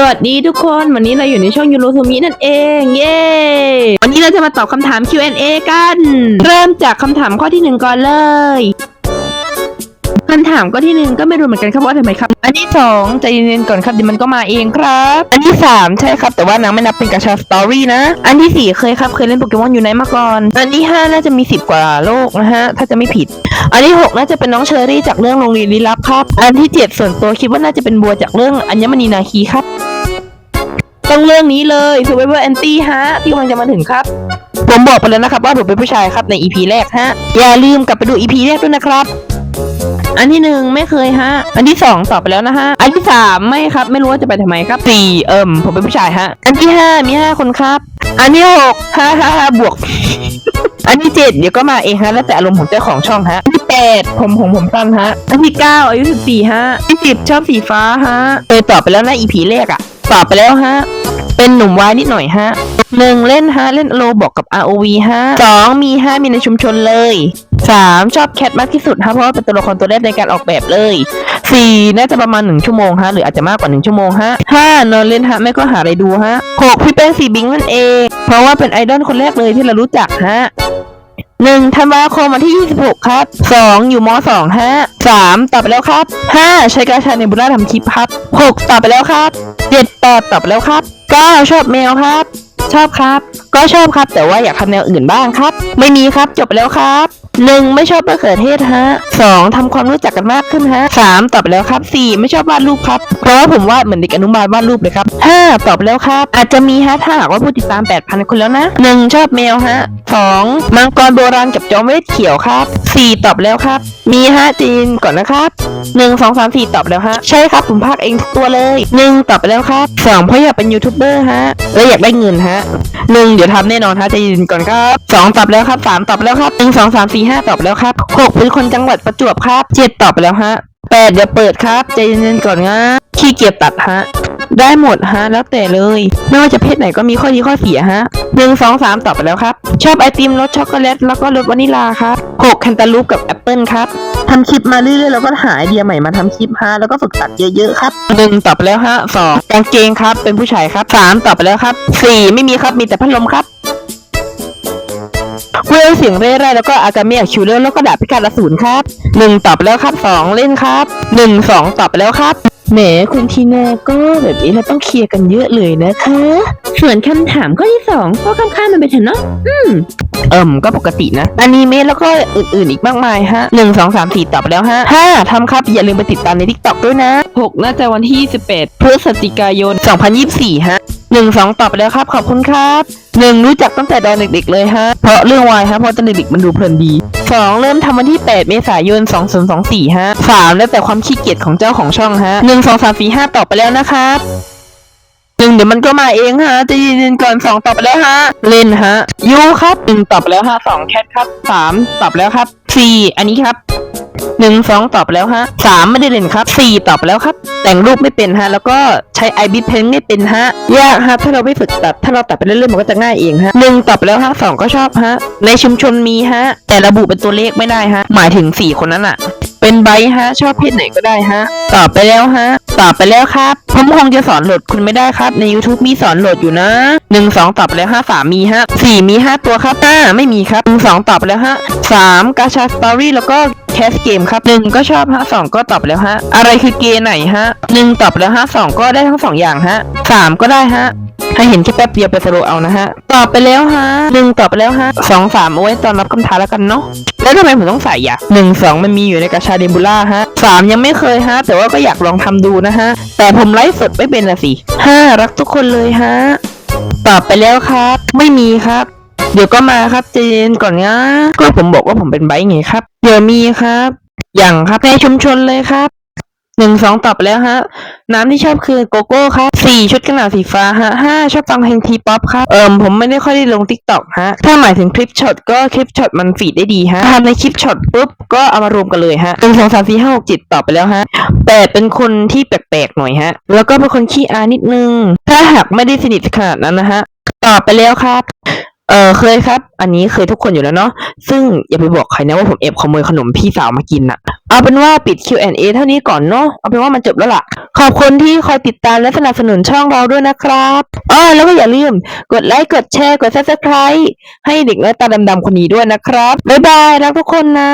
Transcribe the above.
สวัสดีทุกคนวันนี้เราอยู่ในช่องยูโรโทมินั่นเองเย้วันนี้เราจะมาตอบคำถาม Q&A กัน เริ่มจากคำถามข้อที่หนึ่งก่อนเลยคำถามข้อที่หนึ่งก็ไม่รู้เหมือนกันครับว่าทำไมครับ อันที่สองใจเย็นๆก่อนครับเดี๋ยวมันก็มาเองครับ อันที่สามใช่ครับแต่ว่านางไม่นับเป็นกระชาสตอรี่นะ อันที่สี่เคยครับเคยเล่นโปเกมอนอยู่ไหนมาก่อน อันที่ห้าน่าจะมีสิบกว่าโลกนะฮะถ้าจะไม่ผิด อันที่หกน่าจะเป็นน้องเชอรี่จากเรื่องโรงเรียนลี้ลับครับ อันที่เจ็ดส่วนตัวคิดว่าน่าจะเป็นบัวจากเรื่องอัญมณีนาคีครับ ต้องเรื่องนี้เลย Survivor Anti ฮะ ที่กำลังจะมาถึงครับ ผมบอกไปแล้วนะครับว่าผมเป็นผู้ชายครับใน EP แรกฮะ อย่าลืมกลับไปดู EP แรกด้วยนะครับ อันที่หนึ่งไม่เคยฮะ อันที่สองตอบไปแล้วนะฮะ อันที่สามไม่ครับ ไม่รู้ว่าจะไปทำไมครับสี่เอิมผมเป็นผู้ชายฮะ อันที่ห้ามีห้าคนครับ อันที่หกห้าห้าห้าบวก อันที่เจ็ดเดี๋ยวก็มาเองฮะแล้วแต่อารมณ์ของเจ้าของช่องฮะอันที่แปดผมผมผมสั้นฮะ อันที่เก้าอายุสิบสี่ฮะอันที่สิบชอบสีฟ้าฮะเคยตอบไปแล้วนะ EP แรกอะ ตอบไปแล้วฮะ เป็นหนุ่มวายนิดหน่อยฮะหนึ่งเล่นฮะเล่นโลบอกกับ ROV ฮะสองมีฮะมีในชุมชนเลยสามชอบแคทมากที่สุดฮะเพราะว่าเป็นตัวละครตัวแรกในการออกแบบเลยสี่น่าจะประมาณหนึ่งชั่วโมงฮะหรืออาจจะมากกว่าหนึ่งชั่วโมงฮะห้านอนเล่นฮะไม่ก็หาอะไรดูฮะหกพี่แป้งสีบิงนั่นเอง เพราะว่าเป็นไอดอลคนแรกเลยที่เรารู้จักฮะ หนึ่งธันวาคมวันที่ 26 ครับสองอยู่มสองฮะสามตอบไปแล้วครับห้าใช้กาชาในบุราทำคลิปครับหกตอบไปแล้วครับเจ็ดตอบตอบไปแล้วครับเก้าชอบแมวครับ ชอบครับ ก็ชอบครับ แต่ว่าอยากทำแนวอื่นบ้างครับ ไม่มีครับจบไปแล้วครับ หนึ่งไม่ชอบมะเขือเทศฮะสองทำความรู้จักกันมากขึ้นฮะสามตอบไปแล้วครับสี่ไม่ชอบวาดรูปครับ เพราะว่าผมวาดเหมือนเด็กอนุบาลวาดรูปเลยครับห้าตอบแล้วครับ อาจจะมีฮะถ้าหากว่าผู้ติดตาม 8,000 คนแล้วนะหนึ่งชอบแมวฮะสองมังกรโบราณกับจอมเวทเขียวครับสี่ตอบแล้วครับ มีฮะจีนก่อนนะครับ หนึ่งสองสามสี่ตอบแล้วฮะ ใช่ครับผมพากเองทุกตัวเลยหนึ่งตอบไปแล้วครับสองเพราะอยากเป็นยูทูบเบอร์ฮะ และอยากได้เงินฮะหนึ่งเดี๋ยวทำแน่นอนฮะใจะยินก่อนครับสองตอบแล้วครับสามตอบแล้วครับหนึ่งสองสามสี่ห้าตอบแล้วครับหกเป็นคนจังหวัดประจวบครับเจ็ดตอบไปแล้วฮะแปดเดี๋ยวเปิดครับใจเย็นๆก่อนนะขี้เกียจตัดฮะ ได้หมดฮะ แล้วแต่เลย ไม่ว่าจะเพศไหนก็มีข้อดีข้อเสียฮะหนึ่งสองสามตอบไปแล้วครับ ชอบไอติมรสช็อกโกแลตแล้วก็รสวานิลาครับหกแคนตาลูปกับแอปเปิลครับทำคลิปมาเรื่อยๆแล้วก็หาไอเดียใหม่มาทำคลิปฮะแล้วก็ฝึกตัดเยอะๆครับหนึ่งตอบไปแล้วฮะสองกางเกงครับ เป็นผู้ชายครับสามตอบไปแล้วครับสี่ไม่มีครับมีแต่พัดลมครับเวลเสียงเร่ไรแล้วก็อากาเมียคิวเลอร์แล้วก็ดาบพิฆาตอสูรครับหนึ่งตอบไปแล้วครับสองเล่นครับหนึ่งสองตอบไปแล้วครับ แหมคุณทีนาก็แบบนี้เราต้องเคลียร์กันเยอะเลยนะคะ ส่วนคำถามข้อที่สองก็ข้ามๆมันไปเถอะเนาะอืมเอิ่มก็ปกตินะอนิเมะแล้วก็อื่นๆอีกมากมายฮะหนึ่งสองสามสี่ตอบไปแล้วฮะห้าทำครับ อย่าลืมไปติดตามในทิกตอกด้วยนะหกน่าจะวันที่สิบแปดพฤศจิกายนสองพันยี่สิบสี่ฮะหนึ่งสองตอบไปแล้วครับ ขอบคุณครับหนึ่งรู้จักตั้งแต่ตอนเด็กๆเลยฮะเพราะเรื่องวายฮะเพราะตอนเด็กๆมันดูเพลินดี สองเริ่มทำวันที่แปดเมษายนสองศูนย์สองสี่ฮะสามแล้วแต่ความขี้เกียจของเจ้าของช่องฮะหนึ่งสองสีห้าตอบไปแล้วนะครับหนึ่งเดี๋ยวมันก็มาเองฮะจะยืนก่อนสองตอบไปแล้วฮะ เล่นฮะยูครับหนึ่งตอบไปแล้วฮะสองแคทครับสามตอบแล้วครับสี่อันนี้ครับ หนึ่งสองตอบไปแล้วฮะสามไม่ได้เล่นครับสี่ตอบไปแล้วครับ แต่งรูปไม่เป็นฮะ แล้วก็ใช้ไอบิทเพนไม่เป็นฮะ ยากฮะ ถ้าเราไม่ฝึกตัด ถ้าเราตัดไปเรื่อยๆมันก็จะง่ายเองฮะหนึ่งตอบไปแล้วฮะสองก็ชอบฮะ ในชุมชนมีฮะ แต่ระบุเป็นตัวเลขไม่ได้ฮะ หมายถึงสี่คนนั้นอะเป็นไบฮะ ชอบเพศไหนก็ได้ฮะ ตอบไปแล้วฮะ ตอบไปแล้วครับผมคงจะสอนโหลดคุณไม่ได้ครับ ใน YouTube มีสอนโหลดอยู่นะหนึ่งสองตอบไปแล้วฮะสามมีฮะสี่มีห้าตัวครับห้าไม่มีครับหนึ่งสองตอบไปแล้วฮะสามกาชาสตอรี่แล้วก็ แคสเกมครับหนึ่งก็ชอบฮะสองก็ตอบไปแล้วฮะ อะไรคือเกย์ไหนฮะหนึ่งตอบแล้วฮะสองก็ได้ทั้งสองอย่างฮะสามก็ได้ฮะให้เห็นแค่แป๊บเดียวไปสโลเอานะฮะ ตอบไปแล้วฮะหนึ่งตอบไปแล้วฮะสองสามเอาไว้ตอนรับคำท้าแล้วกันเนาะ แล้วทำไมผมต้องใส่อะหนึ่งสองมันมีอยู่ในกาชาเดบูล่าฮะสามยังไม่เคยฮะ แต่ว่าก็อยากลองทำดูนะฮะ แต่ผมไลฟ์สดไม่เป็นละสิห้ารักทุกคนเลยฮะ ตอบไปแล้วครับ ไม่มีครับ เดี๋ยวก็มาครับใจนก่อนนะก็ผมบอกว่าผมเป็นไบค์ไงครับ เดี๋ยวมีครับ อย่างครับในชุมชนเลยครับหนึ่งสองตอบไปแล้วฮะ น้ำที่ชอบคือโกโก้ครับสี่ชุดกันหนาวสีฟ้าฮะห้าชอบฟังเพลงทีป๊อปครับเอิมผมไม่ได้ค่อยได้ลงทิกตอกฮะ ถ้าหมายถึงคลิปช็อตก็คลิปช็อตมันฟีดได้ดีฮะทำในคลิปช็อตปุ๊บก็เอามารวมกันเลยฮะหนึ่งสองสามสี่ห้าหกเจ็ดตอบไปแล้วฮะแปดเป็นคนที่แปลกๆหน่อยฮะ แล้วก็เป็นคนขี้อานิดนึง ถ้าหากไม่ได้สนิทขนาดนั้นนะฮะตอบไปแล้วครับ เออเคยครับ อันนี้เคยทุกคนอยู่แล้วเนาะ ซึ่งอย่าไปบอกใครนะว่าผมแอบขโมยขนมพี่สาวมากินน่ะเอาเป็นว่าปิด Q&A เท่านี้ก่อนเนาะ เอาเป็นว่ามันจบแล้วล่ะ ขอบคุณที่คอยติดตามและสนับสนุนช่องเราด้วยนะครับอ้อแล้วก็อย่าลืม กดไลค์ กดแชร์ กด subscribe ให้เด็กน้อยตาดำๆคนนี้ด้วยนะครับ บ๊ายบาย รักทุกคนนะ